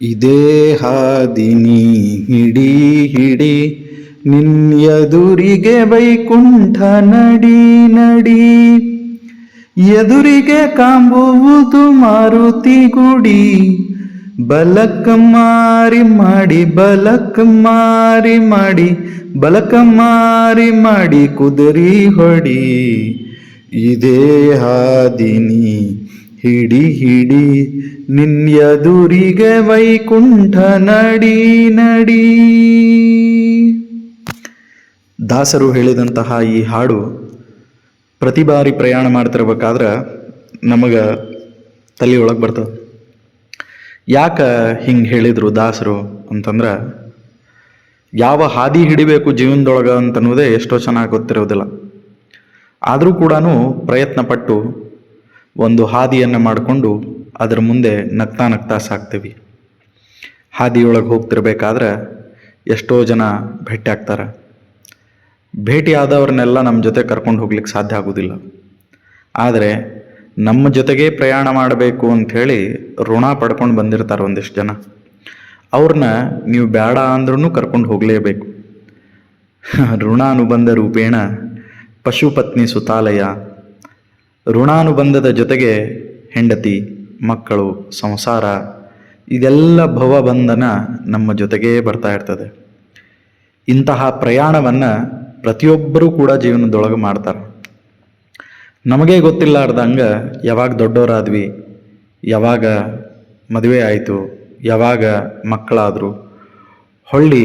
ಇದೇ ಹಾದಿನಿ ಹಿಡಿ ಹಿಡಿ ನಿನ್ಯದುರಿಗೆ ವೈಕುಂಠ ನಡಿ ನಡಿ. ಎದುರಿಗೆ ಕಾಂಬುವುದು ಮಾರುತಿ ಗುಡಿ ಬಲಕ ಮಾರಿ ಮಾಡಿ ಬಲಕ ಮಾರಿ ಮಾಡಿ ಬಲಕ ಮಾರಿ ಮಾಡಿ ಕುದುರಿ ಹೊಡಿ. ಇದೇ ಹಾದಿನಿ ಹಿಡಿ ಹಿಡಿ ನಿನ್ಯದುರಿಗೆ ವೈಕುಂಠ ನಡಿ ನಡಿ. ದಾಸರು ಹೇಳಿದಂತಹ ಈ ಹಾಡು ಪ್ರತಿ ಬಾರಿ ಪ್ರಯಾಣ ಮಾಡ್ತಿರ್ಬೇಕಾದ್ರೆ ನಮಗೆ ತಲೆಯೊಳಗೆ ಬರ್ತದೆ. ಯಾಕೆ ಹಿಂಗೆ ಹೇಳಿದರು ದಾಸರು ಅಂತಂದ್ರೆ ಯಾವ ಹಾದಿ ಹಿಡಿಬೇಕು ಜೀವನದೊಳಗೆ ಅಂತನ್ನೋದೇ ಎಷ್ಟೋ ಚೆನ್ನಾಗಿ ಗೊತ್ತಿರೋದಿಲ್ಲ. ಆದರೂ ಕೂಡ ಪ್ರಯತ್ನ ಪಟ್ಟು ಒಂದು ಹಾದಿಯನ್ನು ಮಾಡಿಕೊಂಡು ಅದರ ಮುಂದೆ ನಗ್ತಾ ನಗ್ತಾ ಸಾಕ್ತೀವಿ. ಹಾದಿಯೊಳಗೆ ಹೋಗ್ತಿರ್ಬೇಕಾದ್ರೆ ಎಷ್ಟೋ ಜನ ಭೇಟಿ ಆಗ್ತಾರೆ. ಭೇಟಿ ಆದವ್ರನ್ನೆಲ್ಲ ನಮ್ಮ ಜೊತೆ ಕರ್ಕೊಂಡು ಹೋಗ್ಲಿಕ್ಕೆ ಸಾಧ್ಯ ಆಗೋದಿಲ್ಲ. ಆದರೆ ನಮ್ಮ ಜೊತೆಗೇ ಪ್ರಯಾಣ ಮಾಡಬೇಕು ಅಂಥೇಳಿ ಋಣ ಪಡ್ಕೊಂಡು ಬಂದಿರ್ತಾರೆ ಒಂದಿಷ್ಟು ಜನ. ಅವ್ರನ್ನ ನೀವು ಬೇಡ ಅಂದ್ರೂ ಕರ್ಕೊಂಡು ಹೋಗಲೇಬೇಕು. ಋಣ ಅನುಬಂಧ ರೂಪೇಣ ಪಶುಪತ್ನಿ ಸುತಾಲಯ ಋಣಾನುಬಂಧದ ಜೊತೆಗೆ ಹೆಂಡತಿ, ಮಕ್ಕಳು, ಸಂಸಾರ, ಇದೆಲ್ಲ ಭವಬಂಧನ ನಮ್ಮ ಜೊತೆಗೇ ಬರ್ತಾ ಇರ್ತದೆ. ಇಂತಹ ಪ್ರಯಾಣವನ್ನು ಪ್ರತಿಯೊಬ್ಬರೂ ಕೂಡ ಜೀವನದೊಳಗೆ ಮಾಡ್ತಾರೆ. ನಮಗೇ ಗೊತ್ತಿಲ್ಲಾರ್ದಂಗೆ ಯಾವಾಗ ದೊಡ್ಡವರಾದ್ವಿ, ಯಾವಾಗ ಮದುವೆ ಆಯಿತು, ಯಾವಾಗ ಮಕ್ಕಳಾದರು, ಹೊಳ್ಳಿ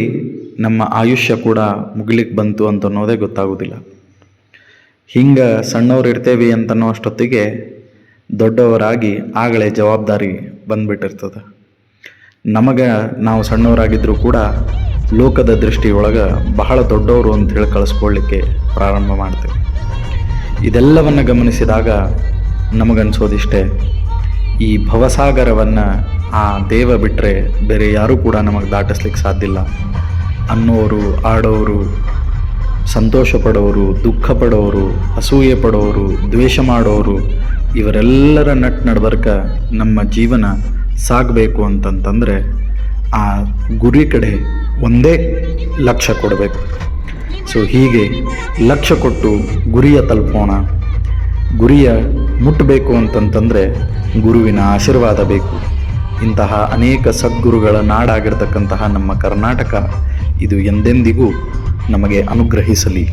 ನಮ್ಮ ಆಯುಷ್ಯ ಕೂಡ ಮುಗಿಲಿಕ್ಕೆ ಬಂತು ಅಂತ ಅನ್ನೋದೇ ಗೊತ್ತಾಗೋದಿಲ್ಲ. ಹಿಂಗೆ ಸಣ್ಣವ್ರು ಇರ್ತೇವಿ ಅಂತನೋ ಅಷ್ಟೊತ್ತಿಗೆ ದೊಡ್ಡವರಾಗಿ ಆಗಲೇ ಜವಾಬ್ದಾರಿ ಬಂದ್ಬಿಟ್ಟಿರ್ತದೆ. ನಮಗೆ ನಾವು ಸಣ್ಣವರಾಗಿದ್ದರೂ ಕೂಡ ಲೋಕದ ದೃಷ್ಟಿಯೊಳಗೆ ಬಹಳ ದೊಡ್ಡವರು ಅಂತ ಹೇಳಿ ಕಳಿಸ್ಕೊಳ್ಳಿಕ್ಕೆ ಪ್ರಾರಂಭ ಮಾಡ್ತೇವೆ. ಇದೆಲ್ಲವನ್ನು ಗಮನಿಸಿದಾಗ ನಮಗನ್ಸೋದಿಷ್ಟೇ, ಈ ಭವಸಾಗರವನ್ನು ಆ ದೇವ ಬಿಟ್ಟರೆ ಬೇರೆ ಯಾರೂ ಕೂಡ ನಮಗೆ ದಾಟಿಸ್ಲಿಕ್ಕೆ ಸಾಧ್ಯ ಇಲ್ಲ. ಅನ್ನೋರು, ಆಡೋರು ಸಂತೋಷ ಪಡೋರು ದುಃಖ ಪಡೋರು ಅಸೂಯೆ ಪಡೋರು ದ್ವೇಷ ಮಾಡೋರು ಇವರೆಲ್ಲರ ನಟ್ ನಡ್ಬರ್ಕ ನಮ್ಮ ಜೀವನ ಸಾಗಬೇಕು ಅಂತಂತಂದರೆ ಆ ಗುರಿ ಕಡೆ ಒಂದೇ ಲಕ್ಷ್ಯ ಕೊಡಬೇಕು. ಸೊ ಹೀಗೆ ಲಕ್ಷ್ಯ ಕೊಟ್ಟು ಗುರಿಯ ತಲುಪೋಣ. ಗುರಿಯ ಮುಟ್ಟಬೇಕು ಅಂತಂತಂದರೆ ಗುರುವಿನ ಆಶೀರ್ವಾದ ಬೇಕು. ಇಂತಹ ಅನೇಕ ಸದ್ಗುರುಗಳ ನಾಡಾಗಿರ್ತಕ್ಕಂತಹ ನಮ್ಮ ಕರ್ನಾಟಕ, ಇದು ಎಂದೆಂದಿಗೂ ನಮಗೆ ಅನುಗ್ರಹಿಸಲಿ.